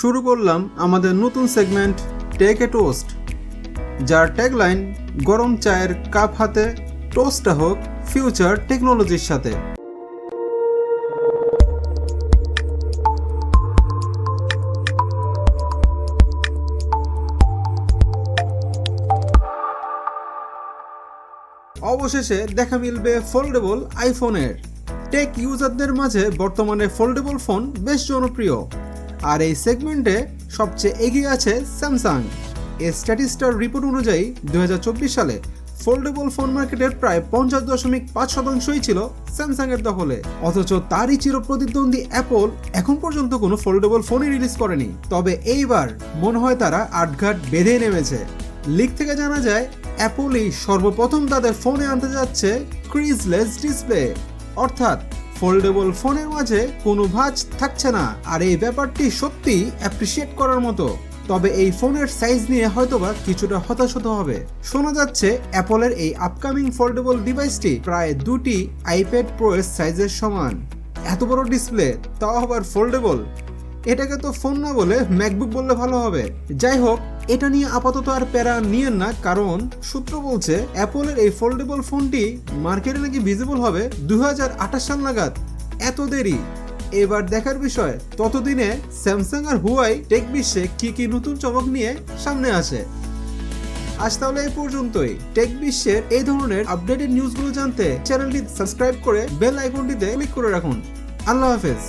শুরু করলাম আমাদের নতুন সেগমেন্ট টেক এ টোস্ট যার ট্যাগলাইন গরম চায়ের কাপ হাতে টোস্টটা হোক ফিউচার টেকনোলজির সাথে। অবশেষে দেখা মিলবে ফোল্ডেবল আইফোনের টেক ইউজারদের মাঝে বর্তমানে ফোল্ডেবল ফোন বেশ জনপ্রিয়। আর এই সেগমেন্টে সবচেয়ে এগিয়ে আছে স্যামসাং এ স্ট্যাটিস্টার রিপোর্ট অনুযায়ী দুহাজার চব্বিশ সালে ফোল্ডেবল ফোন মার্কেটের প্রায় পঞ্চাশ দশমিক পাঁচ শতাংশই ছিল স্যামসাং এর দখলে। অথচ তারই চির প্রতিদ্বন্দ্বী অ্যাপল এখন পর্যন্ত কোনো ফোল্ডেবল ফোনই রিলিজ করেনি। তবে এইবার মনে হয় তারা আটঘাট বেঁধে নেমেছে। লিক থেকে জানা যায় অ্যাপলই সর্বপ্রথম তাদের ফোনে আনতে যাচ্ছে ক্রিজলেস ডিসপ্লে অর্থাৎ ফোল্ডেবল ফোনের মাঝে কোনো ভাঁজ থাকছে না। আর এই ব্যাপারটি সত্যি অ্যাপ্রিসিয়েট করার মতো। তবে এই ফোনের সাইজ নিয়ে হয়তোবা কিছুটা হতাশ হতে হবে। শোনা যাচ্ছে অ্যাপলের এই আপকামিং ফোল্ডেবল ডিভাইসটি প্রায় দুটি আইপ্যাড প্রো এর সাইজের সমান। এত বড় ডিসপ্লে তাও আবার ফোল্ডেবল এটাকে তো ফোন না বলে ম্যাকবুক বললে ভালো হবে। যাই হোক এটা নিয়ে আপাতত আর প্যারা নিয়েন না, কারণ সূত্র বলছে অ্যাপলের এই ফোল্ডেবল ফোনটি মার্কেটে নাকি ভিজিবল হবে দু হাজার আঠাশ সাল নাগাদ। এত দেরি। এবার দেখার বিষয়, ততদিনে স্যামসাং আর হুয়াই টেক বিশ্বে কি কি নতুন চমক নিয়ে সামনে আসে আজ তাহলে এই পর্যন্তই। টেক বিশ্বের এই ধরনের আপডেটেড নিউজগুলো জানতে চ্যানেলটি সাবস্ক্রাইব করে বেল আইকনটিতে ক্লিক করে রাখুন। আল্লাহ হাফেজ।